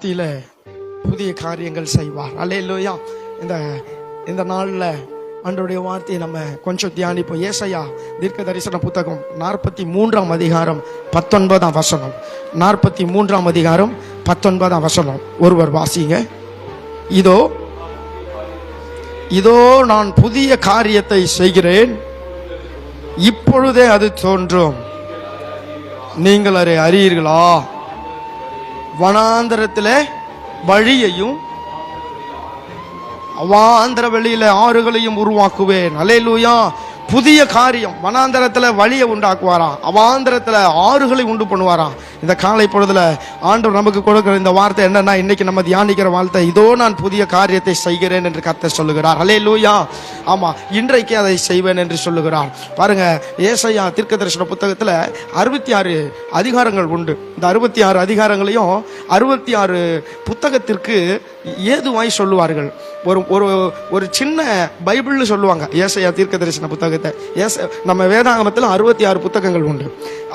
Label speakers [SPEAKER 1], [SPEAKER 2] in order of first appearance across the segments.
[SPEAKER 1] மத்தியில் புதிய காரியங்கள் செய்வார். இல்லையா இந்த இந்த நாளில் அன்றைய வார்த்தையை நம்ம கொஞ்சம் தியானிப்போம். ஏசையா தீர்க்க தரிசன புத்தகம் நாற்பத்தி மூன்றாம் அதிகாரம் பத்தொன்பதாம் வசனம். நாற்பத்தி மூன்றாம் அதிகாரம் பத்தொன்பதாம் வசனம். ஒருவர் வாசிங்க. இதோ இதோ நான் புதிய காரியத்தை செய்கிறேன். இப்பொழுதே அது தோன்றும். நீங்கள் அதை அறியீர்களா? வனாந்தரத்தில் வழியையும் அவாந்தர வெளியில ஆறுகளையும் உருவாக்குவேன். அலையிலூயா புதிய காரியம். வனாந்தரத்தில் வழியை உண்டாக்குவாராம். அவாந்திரத்தில் ஆறுகளை உண்டு பண்ணுவாராம். இந்த காலை பொழுதுல ஆண்டவர் நமக்கு கொடுக்கிற இந்த வார்த்தை என்னன்னா இன்னைக்கு நம்ம தியானிக்கிற வார்த்தை இதோ நான் புதிய காரியத்தை செய்கிறேன் என்று கத்த சொல்லுகிறார். அலேலூயா ஆமா இன்றைக்கு அதை செய்வேன் என்று சொல்லுகிறார். பாருங்க ஏசையா தீர்க்க தரிசன புத்தகத்துல அறுபத்தி ஆறு அதிகாரங்கள் உண்டு. இந்த அறுபத்தி ஆறு அதிகாரங்களையும் அறுபத்தி ஆறு புத்தகத்திற்கு ஏதுவாய் சொல்லுவார்கள். ஒரு ஒரு ஒரு சின்ன பைபிள்னு சொல்லுவாங்க ஏசையா தீர்க்க தரிசன புத்தகத்தை. ஏச நம்ம வேதாகமத்தில் அறுபத்தி ஆறு புத்தகங்கள் உண்டு.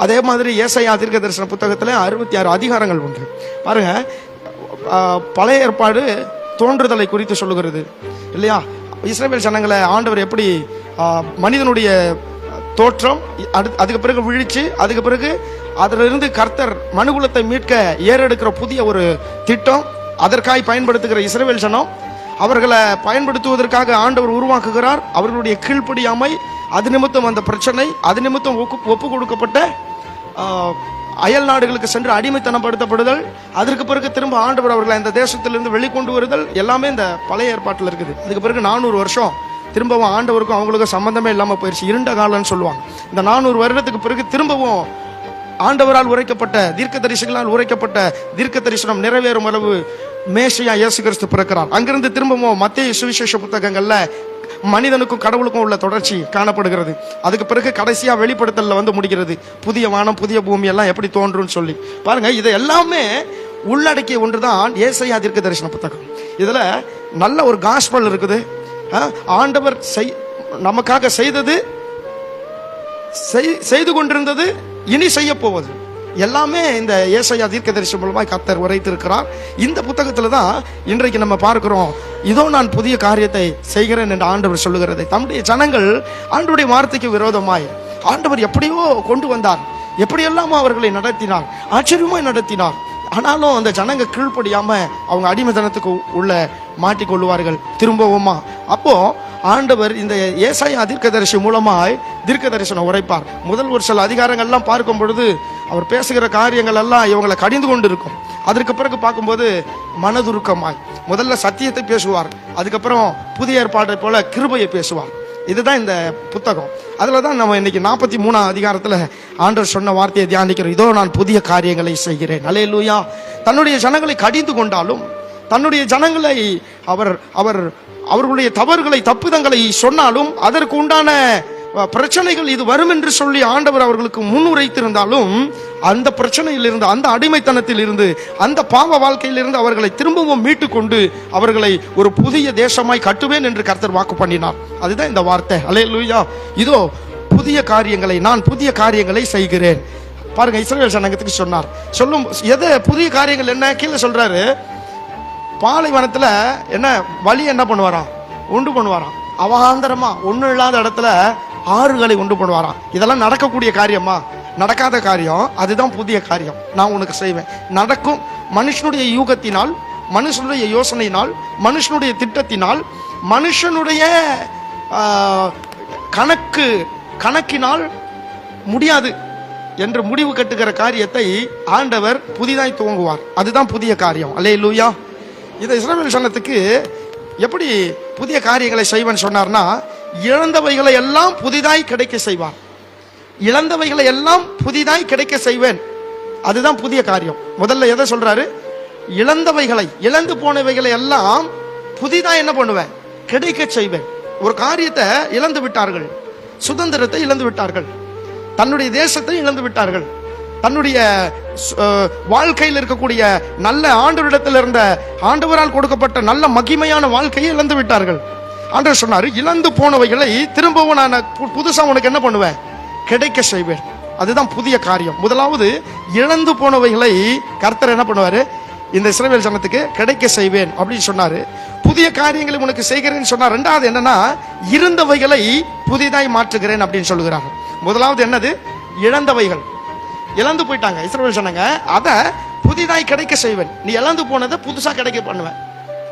[SPEAKER 1] அதே மாதிரி ஏசையா தீர்க்க தரிசன புத்தகத்தில் அறுபத்தி ஆறு அதிகாரங்கள் உண்டு. பாருங்க பழைய ஏற்பாடு தோன்றுதலை குறித்து சொல்லுகிறது. இல்லையா? இஸ்ரேல் ஜனங்களை ஆண்டவர் எப்படி மனிதனுடைய தோற்றம் அடுத்து அதுக்கு பிறகு விழிச்சு அதுக்கு பிறகு அதிலிருந்து கர்த்தர் மனுகுலத்தை மீட்க ஏறெடுக்கிற புதிய ஒரு திட்டம் அதற்காய் பயன்படுத்துகிற இஸ்ரேல் ஜனம் அவர்களை பயன்படுத்துவதற்காக ஆண்டவர் உருவாக்குகிறார். அவர்களுடைய கீழ்ப்படியாமை அது நிமித்தம் அந்த பிரச்சனை அது நிமித்தம் ஒப்பு ஒப்பு கொடுக்கப்பட்ட அயல் நாடுகளுக்கு சென்று அடிமைத்தனப்படுத்தப்படுதல் அதற்கு பிறகு திரும்ப ஆண்டவர் அவர்களை இந்த தேசத்திலிருந்து வெளிக்கொண்டு வருதல் எல்லாமே இந்த பழைய ஏற்பாட்டில் இருக்குது. அதுக்கு பிறகு நானூறு வருஷம் திரும்பவும் ஆண்டவருக்கும் அவங்களுக்கும் சம்மந்தமே இல்லாமல் போயிடுச்சு இருண்ட காலம்னு சொல்லுவாங்க. இந்த நானூறு வருடத்துக்கு பிறகு திரும்பவும் ஆண்டவரால் உரைக்கப்பட்ட தீர்க்க தரிசனங்களால் உரைக்கப்பட்ட தீர்க்க தரிசனம் நிறைவேறும் அளவு மேஷையா இயேசு கிறிஸ்து பிறக்கிறார். அங்கிருந்து திரும்பவும் மத்திய சுவிசேஷ புத்தகங்கள்ல மனிதனுக்கும் கடவுளுக்கும் உள்ள தொடர்ச்சி காணப்படுகிறது. அதுக்கு பிறகு கடைசியா வெளிப்படுத்தலில் வந்து முடிகிறது. புதிய வானம் புதிய பூமி எல்லாம் எப்படி தோன்றும்னு சொல்லி. பாருங்க இது எல்லாமே உள்ளடக்கிய ஒன்றுதான் ஏசையா தீர்க்க தரிசன புத்தகம். இதுல நல்ல ஒரு காஸ்பல் இருக்குது. ஆண்டவர் செய் நமக்காக செய்தது செய்- செய்து கொண்டிருந்தது இனி செய்ய போவது. எல்லாமே இந்த ஏசையா தீர்க்கதரிசி கத்தர் கர்த்தர் உரைத்திருக்கிறார். இந்த புத்தகத்தில் தான் இன்றைக்கு நம்ம பார்க்கிறோம். இதோ நான் புதிய காரியத்தை செய்கிறேன் என்று ஆண்டவர் சொல்லுகிறதை. தம்முடைய ஜனங்கள் ஆண்டவருடைய வார்த்தைக்கு விரோதமாய் ஆண்டவர் எப்படியோ கொண்டு வந்தார். எப்படியெல்லாம் அவர்களை நடத்தினார் ஆச்சரியமாய் நடத்தினார். ஆனாலும் அந்த ஜனங்க கீழ்ப்படியாமல் அவங்க அடிமைத்தனத்துக்கு உள்ள மாட்டிக்கொள்வார்கள் திரும்பவுமா. அப்போ ஆண்டவர் இந்த ஏசாய தீர்க்கதரிசி மூலமாய் தீர்க்க தரிசனம் உரைப்பார். முதல் ஒரு சில அதிகாரங்கள்லாம் பார்க்கும் பொழுது அவர் பேசுகிற காரியங்கள் எல்லாம் இவங்களை கடிந்து கொண்டு இருக்கும் அதற்கு பிறகு பார்க்கும்போது மனதுருக்கமாய். முதல்ல சத்தியத்தை பேசுவார். அதுக்கப்புறம் புதிய ஏற்பாட்டை போல கிருபையை பேசுவார். இதுதான் இந்த புத்தகம். அதில் தான் நம்ம இன்னைக்கு நாற்பத்தி மூணாம் அதிகாரத்தில் ஆண்டவர் சொன்ன வார்த்தையை தியானிக்கிறோம். இதோ நான் புதிய காரியங்களை செய்கிறேன். அலே தன்னுடைய ஜனங்களை கடிந்து கொண்டாலும் தன்னுடைய ஜனங்களை அவர் அவர் அவர்களுடைய தவறுகளை தப்புதங்களை சொன்னாலும் அதற்கு உண்டான பிரச்சனைகள் இது வரும் என்று சொல்லி ஆண்டவர் அவர்களுக்கு முன்னுரைத்திருந்தாலும் அந்த பிரச்சனையில் இருந்து அந்த அடிமைத்தனத்தில் இருந்து அந்த பாவ வாழ்க்கையிலிருந்து அவர்களை திரும்பவும் மீட்டு கொண்டு அவர்களை ஒரு புதிய தேசமாய் கட்டுவேன் என்று கர்த்தர் வாக்கு பண்ணினார். அதுதான் இந்த வார்த்தை. அலே லூயா இதோ புதிய காரியங்களை நான் புதிய காரியங்களை செய்கிறேன். பாருங்க இஸ்ரேல் சனங்கத்துக்கு சொன்னார். சொல்லும் எது புதிய காரியங்கள் என்ன? கீழே சொல்றாரு பாலைவனத்தில் என்ன வழி என்ன பண்ணுவாராம்? உண்டு பண்ணுவாராம். அவாந்தரமாக ஒன்றும் இல்லாத இடத்துல ஆறுகளை உண்டு பண்ணுவாராம். இதெல்லாம் நடக்கக்கூடிய காரியமா நடக்காத காரியம் அதுதான் புதிய காரியம். நான் உனக்கு செய்வேன். நடக்கும் மனுஷனுடைய யூகத்தினால் மனுஷனுடைய யோசனையினால் மனுஷனுடைய திட்டத்தினால் மனுஷனுடைய கணக்கு கணக்கினால் முடியாது என்று முடிவு கட்டுகிற காரியத்தை ஆண்டவர் புதிதாய் துவங்குவார். அதுதான் புதிய காரியம். அல்லே லூயா இந்த இஸ்ரேல் சனத்துக்கு எப்படி புதிய காரியங்களை செய்வன் சொன்னார்னா இழந்தவைகளை எல்லாம் புதிதாய் கிடைக்க செய்வார். இழந்தவைகளை எல்லாம் புதிதாய் கிடைக்க செய்வேன். அதுதான் புதிய காரியம். முதல்ல எதை சொல்றாரு? இழந்தவைகளை இழந்து போனவைகளை எல்லாம் புதிதாக என்ன பண்ணுவேன்? கிடைக்க செய்வேன். ஒரு காரியத்தை இழந்து விட்டார்கள். சுதந்திரத்தை இழந்து விட்டார்கள். தன்னுடைய தேசத்தை இழந்து விட்டார்கள். தன்னுடைய வாழ்க்கையில் இருக்கக்கூடிய நல்ல ஆண்டவரிடத்தில் இருந்த ஆண்டவரால் கொடுக்கப்பட்ட நல்ல மகிமையான வாழ்க்கையை இழந்து விட்டார்கள். ஆண்டவர் சொன்னாரு இழந்து போனவைகளை திரும்பவும் நான் பு- புதுசா உனக்கு என்ன பண்ணுவேன்? கிடைக்க செய்வேன். அதுதான் புதிய காரியம். முதலாவது இழந்து போனவைகளை கர்த்தர் என்ன பண்ணுவாரு? இந்த இஸ்ரவேல் ஜனத்துக்கு கிடைக்க செய்வேன் அப்படின்னு சொன்னாரு. புதிய காரியங்களை உனக்கு செய்கிறேன்னு சொன்னார் ரெண்டாவது என்னன்னா இருந்தவைகளை புதிதாய் மாற்றுகிறேன் அப்படின்னு சொல்லுகிறாங்க முதலாவது என்னது? இழந்தவைகள். இழந்து போயிட்டாங்க. இஸ்ரவேல் சொன்னாங்க அதை புதிதாய் கிடைக்க செய்வேன். நீ இழந்து போனதை புதுசாக கிடைக்க பண்ணுவேன்.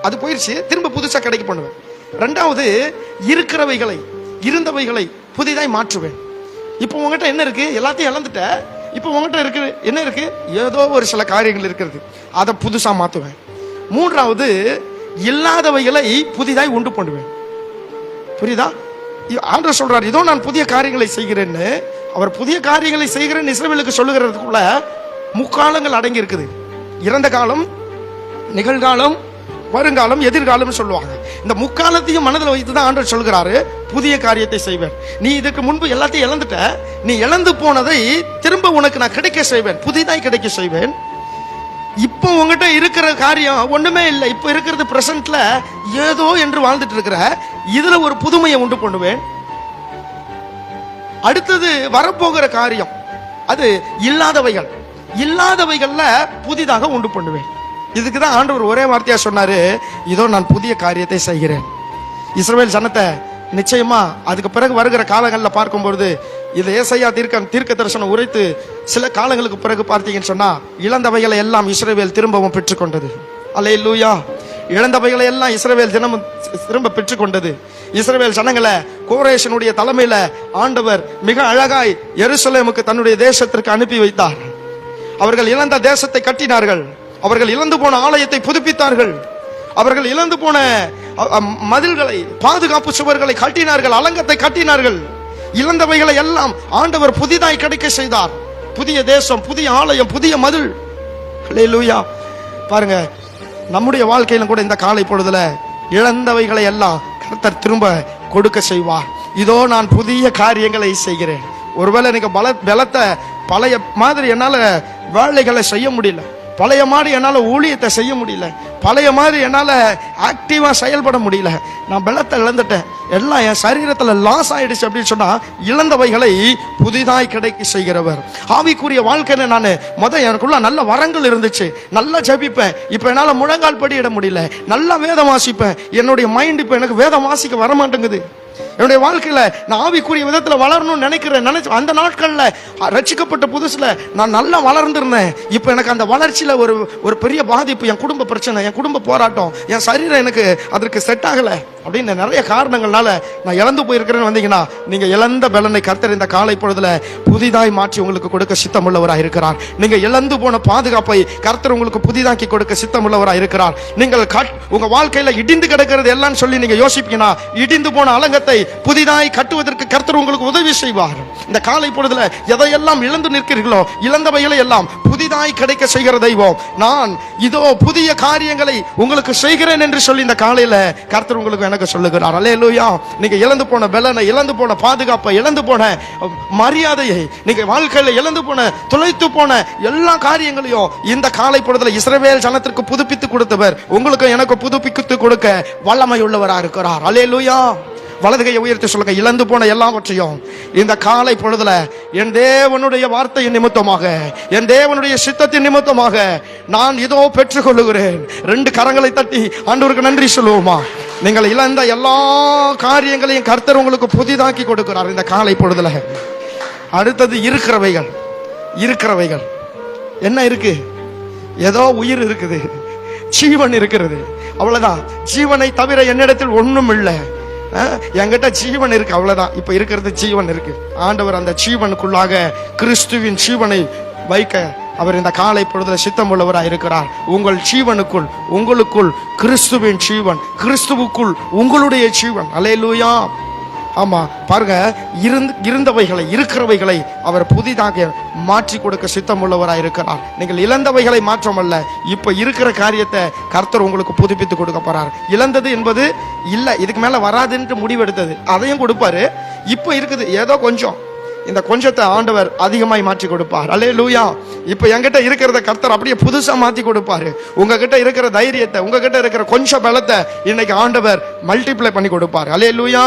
[SPEAKER 1] அது போயிடுச்சு திரும்ப புதுசாக கிடைக்க பண்ணுவேன். ரெண்டாவது இருக்கிறவைகளை இருந்தவைகளை புதிதாய் மாற்றுவேன். இப்போ உங்ககிட்ட என்ன இருக்கு? எல்லாத்தையும் இழந்துட்ட. இப்போ உங்ககிட்ட இருக்கு என்ன இருக்கு? ஏதோ ஒரு சில காரியங்கள் இருக்கிறது. அதை புதுசாக மாற்றுவேன் மூன்றாவது இல்லாதவைகளை புதிதாய் உண்டு பண்ணுவேன். புரியுதா? இ- ஆண்டவர் சொல்றார் இதோ நான் புதிய காரியங்களை செய்கிறேன்னு அவர் புதிய காரியங்களை செய்கிற இஸ்ரவேலுக்கு சொல்லுகிறதுக்குள்ள முக்காலங்கள் அடங்கி இருக்குது. இறந்த காலம் நிகழ்காலம் வருங்காலம் எதிர்காலம் சொல்லுவாங்க. இந்த முக்காலத்தையும் மனதில் வைத்து தான் ஆண்டவர் சொல்கிறாரு புதிய காரியத்தை செய்வேன். நீ இதுக்கு முன்பு எல்லாத்தையும் இழந்துட்ட நீ இழந்து போனதை திரும்ப உனக்கு நான் கிடைக்க செய்வேன் புதிதாய் கிடைக்க செய்வேன். இப்போ உங்ககிட்ட இருக்கிற காரியம் ஒண்ணுமே இல்லை. இப்போ இருக்கிறது பிரசன்ட்ல ஏதோ என்று வாழ்ந்துட்டு இருக்கிற இதுல ஒரு புதுமையை உண்டு பண்ணுவேன். அடுத்தது வரப்போகிற காரியம். அது இல்லாதவைகள். இல்லாதவைகள்ல புதிதாக உண்டு பண்ணுவேன். இதுக்கு தான் ஆண்டவர் ஒரே வார்த்தையா சொன்னாரு இதோ நான் புதிய காரியத்தை செய்கிறேன். இஸ்ரேல் ஜனத்தை நிச்சயமா அதுக்கு பிறகு வருகிற காலங்களில் பார்க்கும்பொழுது இது ஏசையா தீர்க்க தீர்க்க தரிசனம் உரைத்து சில காலங்களுக்கு பிறகு பார்த்தீங்கன்னு சொன்னா இழந்தவைகளை எல்லாம் இஸ்ரேவேல் திரும்பவும் பெற்றுக்கொண்டது. அல்ல லூயா இழந்தவைகளை எல்லாம் இஸ்ரேவேல் தினமும் திரும்ப பெற்றுக்கொண்டது. இஸ்ரேவேல் ஜனங்களை கோரேஷனுடைய தலைமையில ஆண்டவர் மிக அழகாய் எருசலேமுக்கு தன்னுடைய தேசத்திற்கு அனுப்பி வைத்தார். அவர்கள் இழந்த தேசத்தை கட்டினார்கள். அவர்கள் இழந்து போன ஆலயத்தை புதுப்பித்தார்கள். அவர்கள் இழந்து போன மதில்களை பாதுகாப்பு சுவர்களை கட்டினார்கள் அலங்கத்தை கட்டினார்கள். இழந்தவைகளை எல்லாம் ஆண்டவர் புதிதாய் கிடைக்க செய்தார். புதிய தேசம் புதிய ஆலயம் புதிய மதில். லூயா பாருங்க நம்முடைய வாழ்க்கையிலும் கூட இந்த காலை பொழுதுல இழந்தவைகளை எல்லாம் கர்த்தர் திரும்ப கொடுக்க செய்வார். இதோ நான் புதிய காரியங்களை செய்கிறேன். ஒருவேளை எனக்கு பல பலத்தை பழைய மாதிரி என்னால் வேலைகளை செய்ய முடியல. பழைய மாதிரி என்னால் ஊழியத்தை செய்ய முடியல. பழைய மாதிரி என்னால் ஆக்டிவாக செயல்பட முடியல. நான் பலத்தை இழந்துட்டேன். எல்லாம் என் சரீரத்தில் லாஸ் ஆயிடுச்சு அப்படின்னு சொன்னால் இழந்தவைகளை புதிதாய் கிடைக்க செய்கிறவர். ஆவிக்குரிய வாழ்க்கையில் நான் மொதல் எனக்குள்ள நல்ல வரங்கள் இருந்துச்சு. நல்லா ஜபிப்பேன். இப்போ என்னால் முழங்கால் படியிட முடியல. நல்லா வேதம் வாசிப்பேன். என்னுடைய மைண்ட் இப்போ எனக்கு வேதம் வாசிக்க வர மாட்டேங்குது என்னுடைய வாழ்க்கையில நான் ஆவிக்குரிய விதத்துல வளரணும்னு நினைக்கிறேன். நினைச்சு அந்த நாட்கள்ல அ, ரட்சிக்கப்பட்ட புதுசுல நான் நல்லா வளர்ந்திருந்தேன். இப்போ எனக்கு அந்த வளர்ச்சியில ஒரு ஒரு பெரிய பாதிப்பு என் குடும்ப பிரச்சனை என் குடும்ப போராட்டம் என் சரீரம் எனக்கு அதற்கு செட் ஆகல. அப்படின்னு நிறைய காரணங்கள்னால நான் இழந்து போயிருக்கிறேன்னு வந்தீங்கன்னா நீங்க இழந்த பலனை கர்த்தர் இந்த காலை பொழுதுல புதிதாய் மாற்றி உங்களுக்கு கொடுக்க சித்தமுள்ளவராக இருக்கிறார். நீங்க இழந்து போன பாதுகாப்பை கர்த்தர் உங்களுக்கு புதிதாக்கி கொடுக்க சித்தமுள்ளவராக இருக்கிறார். நீங்கள் கட்- உங்க வாழ்க்கையில இடிந்து கிடக்கிறது எல்லாம் சொல்லி நீங்க யோசிப்பீங்கன்னா இடிந்து போன அலங்கத்தை புதிதாய் கட்டுவதற்கு கர்த்தர் உங்களுக்கு உதவி செய்வார். இந்த காலை பொழுதுல எதையெல்லாம் இழந்து நிற்கிறீர்களோ இழந்தவைகளை எல்லாம் புதிதாய் கிடைக்க செய்கிற தெய்வம். நான் இதோ புதிய காரியங்களை உங்களுக்கு செய்கிறேன் என்று சொல்லி இந்த காலையில கர்த்தர் உங்களுக்கு எனக்கு சொல்லுகிறார். அல்லேலூயா நீங்க இழந்து போன பலனை இழந்து போன பாதுகாப்பை இழந்து போன மரியாதையை நீங்க வாழ்க்கையில இழந்து போன தொலைத்து போன எல்லா காரியங்களையும் இந்த காலை பொழுதுல இஸ்ரவேல் ஜனத்திற்கு புதுப்பித்து கொடுத்தவர். உங்களுக்கு எனக்கு புதுப்பித்து கொடுக்க வல்லமை உள்ளவராக இருக்கிறார். அல்லேலூயா வலது கையை உயர்த்தி சொல்லுங்க. இழந்து போன எல்லாவற்றையும் இந்த காலை பொழுதுல என் தேவனுடைய வார்த்தையின் நிமித்தமாக என் தேவனுடைய சித்தத்தின் நிமித்தமாக நான் இதோ பெற்றுக்கொள்ளுகிறேன். ரெண்டு கரங்களை தட்டி ஆண்டவருக்கு நன்றி சொல்லுவோமா? நீங்கள் இழந்த எல்லா காரியங்களையும் கர்த்தர் உங்களுக்கு புதிதாக்கி கொடுக்கிறார் இந்த காலை பொழுதுல. அடுத்தது இருக்கிறவைகள். இருக்கிறவைகள். என்ன இருக்கு? ஏதோ உயிர் இருக்குது. ஜீவன் இருக்கிறது. அவ்வளவுதான். ஜீவனை தவிர என்னிடத்தில் ஒன்றும் இல்லை என்கிட்ட ஜீவன் இருக்கு அவ்வளவுதான். இப்ப இருக்கிறது ஜீவன் இருக்கு. ஆண்டவர் அந்த ஜீவனுக்குள்ளாக கிறிஸ்துவின் ஜீவனை வைக்க அவர் இந்த காலை பொழுதுல சித்தம் உள்ளவராக இருக்கிறார். உங்கள் ஜீவனுக்குள் உங்களுக்குள் கிறிஸ்துவின் ஜீவன் கிறிஸ்துவுக்குள் உங்களுடைய ஜீவன். அலையலூயா. ஆமாம் பாருங்க இருந் இருந்தவைகளை இருக்கிறவைகளை அவர் புதிதாக மாற்றி கொடுக்க சித்தமுள்ளவராய் இருக்கிறார். நீங்கள் இழந்தவைகளை மாற்றமல்ல இப்போ இருக்கிற காரியத்தை கர்த்தர் உங்களுக்கு புதுப்பித்து கொடுக்க போறார். இழந்தது என்பது இல்லை இதுக்கு மேலே வராதுன்ட்டு முடிவெடுத்தது. அதையும் கொடுப்பாரு. இப்போ இருக்குது ஏதோ கொஞ்சம். இந்த கொஞ்சத்தை ஆண்டவர் அதிகமாய் மாற்றி கொடுப்பார். அல்லே லூயா இப்போ என்கிட்ட இருக்கிறத கர்த்தர் அப்படியே புதுசாக மாற்றி கொடுப்பாரு. உங்ககிட்ட இருக்கிற தைரியத்தை உங்ககிட்ட இருக்கிற கொஞ்சம் பலத்தை இன்னைக்கு ஆண்டவர் மல்டிப்ளை பண்ணி கொடுப்பார். அல்லே லூயா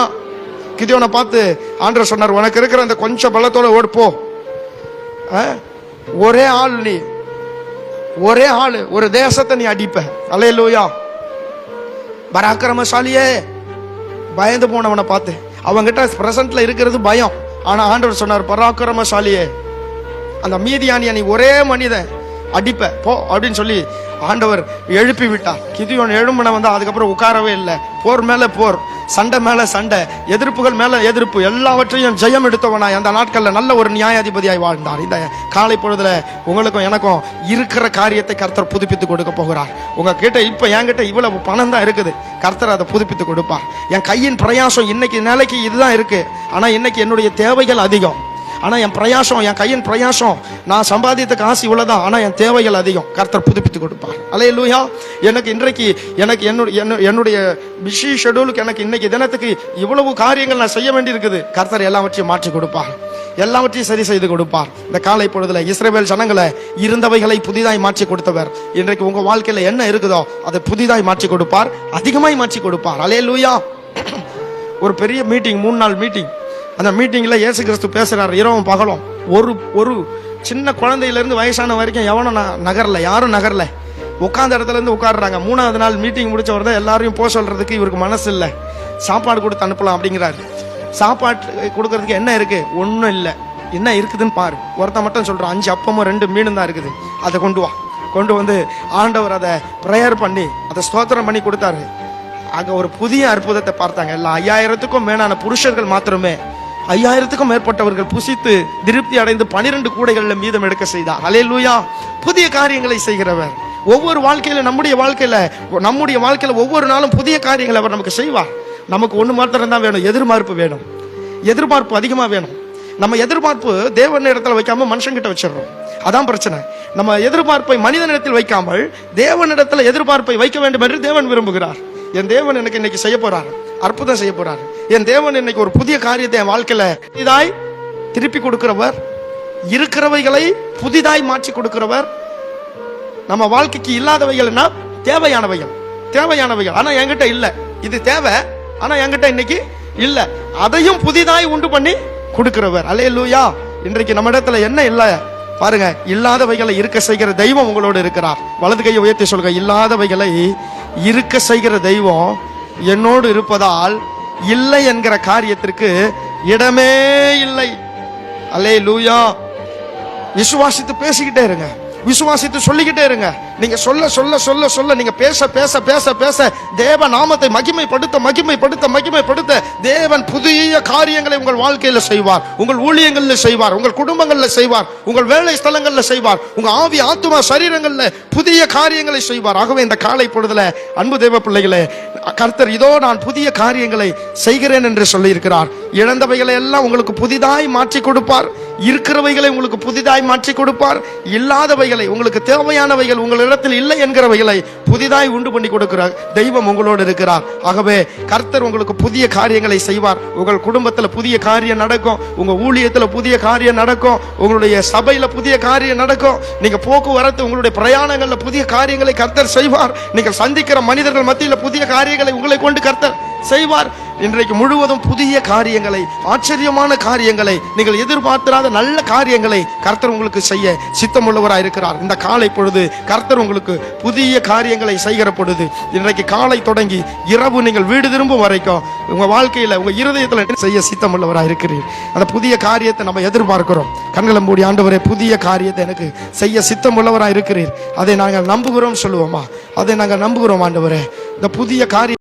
[SPEAKER 1] கிதியோனை பார்த்து ஆண்டவர் சொன்னார் உனக்கு இருக்கிற அந்த கொஞ்சம் பலத்தோட ஓடு போ. ஆ? ஒரே ஆள் நீ. ஒரே ஆள். ஒரு தேசத்தை நீ அடிப்ப. அல்லேலூயா. பராக்கிரமசாலியே. பயந்து போனவனை பார்த்து. அவங்கிட்ட பிரசன்ட்ல இருக்கிறது பயம். ஆனா ஆண்டவர் சொன்னார் பராக்கிரமசாலியே. அந்த மீதியானிய நீ ஒரே மனிதன் அடிப்ப. போ அப்படின்னு சொல்லி ஆண்டவர் எழுப்பி விட்டார். கிதியோன் எழும்பின வந்து அதுக்கப்புறம் உட்காரவே இல்லை. போர் மேல போர். சண்டை மேல சண்டை எதிர்ப்புகள் மேல எதிர்ப்பு எல்லாவற்றையும் ஜெயம் எடுத்தவனாய் அந்த நாட்களில் நல்ல ஒரு நியாயாதிபதியாய் வாழ்ந்தார். இந்த காலை பொழுதுல உங்களுக்கும் எனக்கும் இருக்கிற காரியத்தை கர்த்தர் புதுப்பித்து கொடுக்க போகிறார். உங்க கிட்ட இப்ப என்கிட்ட இவ்வளவு பணம் தான் இருக்குது. கர்த்தர் அதை புதுப்பித்து கொடுப்பார். என் கையின் பிரயாசம் இன்னைக்கு நிலைக்கு இதுதான் இருக்கு. ஆனா இன்னைக்கு என்னுடைய தேவைகள் அதிகம். ஆனால் என் பிரயாசம் என் கையின் பிரயாசம் நான் சம்பாதித்த காசு இவ்வளோதான் ஆனால் என் தேவைகள் அதிகம். கர்த்தர் புதுப்பித்து கொடுப்பார். அலே லூயா எனக்கு இன்றைக்கு எனக்கு என்னுடைய என்னுடைய பிஸி ஷெடியூலுக்கு எனக்கு இன்னைக்கு தினத்துக்கு இவ்வளவு காரியங்கள் நான் செய்ய வேண்டியிருக்குது. கர்த்தர் எல்லாவற்றையும் மாற்றி கொடுப்பார். எல்லாவற்றையும் சரி செய்து கொடுப்பார். இந்த காலை பொழுதுல இஸ்ரேவேல் ஜனங்களை இருந்தவைகளை புதிதாய் மாற்றி கொடுத்தவர். இன்றைக்கு உங்க வாழ்க்கையில என்ன இருக்குதோ அதை புதிதாய் மாற்றி கொடுப்பார். அதிகமாய் மாற்றி கொடுப்பார். அலே லூயா ஒரு பெரிய மீட்டிங் மூணு நாள் மீட்டிங் அந்த மீட்டிங்கில் ஏசு கிறிஸ்து பேசுகிறார் இரவும் பகலும். ஒரு ஒரு சின்ன குழந்தையிலேருந்து வயசான வரைக்கும் எவனும் நான் நகரல யாரும் நகரல. உட்காந்த இடத்துல இருந்து உட்காடுறாங்க மூணாவது நாள் மீட்டிங் முடிச்சவர் தான் எல்லாரையும் போக சொல்கிறதுக்கு இவருக்கு மனசு இல்லை. சாப்பாடு கொடுத்து அனுப்பலாம் அப்படிங்கிறாரு. சாப்பாடு கொடுக்கறதுக்கு என்ன இருக்குது ஒன்றும் இல்லை. என்ன இருக்குதுன்னு பாரு. ஒருத்தன் மட்டும் சொல்கிறோம் அஞ்சு அப்பமும் ரெண்டு மீனும் தான் இருக்குது. அதை கொண்டு வா. கொண்டு வந்து ஆண்டவர் அதை ப்ரேயர் பண்ணி அதை ஸ்தோத்திரம் பண்ணி கொடுத்தாரு. அங்கே ஒரு புதிய அற்புதத்தை பார்த்தாங்க. எல்லாம் ஐயாயிரத்துக்கும் மேலான புருஷர்கள் மாத்திரமே. ஐயாயிரத்துக்கும் மேற்பட்டவர்கள் புசித்து திருப்தி அடைந்து பனிரெண்டு கூடைகளில் மீதம் எடுக்க செய்தார். அலையலூயா புதிய காரியங்களை செய்கிறவர். ஒவ்வொரு வாழ்க்கையில நம்முடைய வாழ்க்கையில நம்முடைய வாழ்க்கையில ஒவ்வொரு நாளும் புதிய காரியங்களை அவர் நமக்கு செய்வார். நமக்கு ஒன்று மாத்திரம் தான் வேணும் எதிர்பார்ப்பு வேணும். எதிர்பார்ப்பு அதிகமாக வேணும். நம்ம எதிர்பார்ப்பு தேவன் இடத்துல வைக்காம மனுஷங்கிட்ட வச்சிடுறோம். அதான் பிரச்சனை. நம்ம எதிர்பார்ப்பை மனிதனிடத்தில் வைக்காமல் தேவனிடத்தில் எதிர்பார்ப்பை வைக்க வேண்டும் என்று தேவன் விரும்புகிறார். என் தேவன் எனக்கு இன்னைக்கு செய்ய போறாரு. அற்புதம் செய்ய போறார். என் தேவன் இன்னைக்கு ஒரு புதிய காரியத்தை என் வாழ்க்கையில புதிதாய் திருப்பி கொடுக்கிறவர் இருக்கிறவைகளை புதிதாய் மாற்றி கொடுக்கிறவர். நம்ம வாழ்க்கைக்கு இல்லாதவைகள்னா தேவையானவைகள். தேவையானவைகள். ஆனா என்கிட்ட இல்ல. இது தேவை. ஆனா என்கிட்ட இன்னைக்கு இல்ல. அதையும் புதிதாய் உண்டு பண்ணி கொடுக்கிறவர். அலே லூயா இன்றைக்கு நம்ம இடத்துல என்ன இல்ல? பாருங்க இல்லாதவைகளை இருக்க செய்கிற தெய்வம் உங்களோடு இருக்கிறார். வலது கையை உயர்த்தி சொல்லுங்க. இல்லாதவைகளை இருக்க செய்கிற தெய்வம் என்னோடு இருப்பதால் இல்லை என்கிற காரியத்திற்கு இடமே இல்லை. அலே லூயா விசுவாசித்து பேசிக்கிட்டே இருங்க. விசுவாசித்து சொல்லிக்கிட்டே இருங்க. நீங்க சொல்ல சொல்ல சொல்ல சொல்ல நீங்க பேச பேச பேச பேச தேவ நாமத்தை மகிமைப்படுத்த மகிமைப்படுத்த மகிமைப்படுத்த தேவன் புதிய காரியங்களை உங்கள் வாழ்க்கையில செய்வார். உங்கள் ஊழியங்களில் செய்வார். உங்கள் குடும்பங்களில் செய்வார். உங்கள் வேலை ஸ்தலங்களில் செய்வார். உங்க ஆவி ஆத்மா சரீரங்களில் புதிய காரியங்களை செய்வார். ஆகவே இந்த காலை பொழுதுல அன்பு தேவ பிள்ளைகளே கர்த்தர் இதோ நான் புதிய காரியங்களை செய்கிறேன் என்று சொல்லியிருக்கிறார். இழந்தவைகளை எல்லாம் உங்களுக்கு புதிதாய் மாற்றி கொடுப்பார். இருக்கிறவைகளை உங்களுக்கு புதிதாய் மாற்றி கொடுப்பார். இல்லாதவைகளை உங்களுக்கு தேவையானவைகள் உங்களிடத்தில் இல்லை என்கிறவைகளை புதிதாய் உண்டு பண்ணி கொடுக்கிறார். தெய்வம் உங்களோடு இருக்கிறார். ஆகவே கர்த்தர் உங்களுக்கு புதிய காரியங்களை செய்வார். உங்கள் குடும்பத்தில் புதிய காரியம் நடக்கும். உங்க ஊழியத்தில் புதிய காரியம் நடக்கும். உங்களுடைய சபையில் புதிய காரியம் நடக்கும். நீங்க போக்குவரத்து உங்களுடைய பிரயாணங்களில் புதிய காரியங்களை கர்த்தர் செய்வார். நீங்கள் சந்திக்கிற மனிதர்கள் மத்தியில் புதிய காரியங்களை உங்களை கொண்டு கர்த்தர் செய்வார். இன்றைக்கு முழுவதும் புதிய காரியங்களை ஆச்சரியமான காரியங்களை நீங்கள் எதிர்பார்த்திராத நல்ல காரியங்களை கர்த்தர் உங்களுக்கு செய்ய சித்தமுள்ளவராக இருக்கிறார். இந்த காலை பொழுது கர்த்தர் உங்களுக்கு புதிய காரியங்களை செய்கிற பொழுது இன்றைக்கு காலை தொடங்கி இரவு நீங்கள் வீடு திரும்பும் வரைக்கும் உங்க வாழ்க்கையில உங்க இருதயத்தில் செய்ய சித்தமுள்ளவராக இருக்கிறீர். அந்த புதிய காரியத்தை நம்ம எதிர்பார்க்கிறோம். கண்களை மூடி ஆண்டவரே புதிய காரியத்தை எனக்கு செய்ய சித்தமுள்ளவராக இருக்கிறீர். அதை நாங்கள் நம்புகிறோம் சொல்லுவோமா? அதை நாங்கள் நம்புகிறோம் ஆண்டவரே. இந்த புதிய காரியம்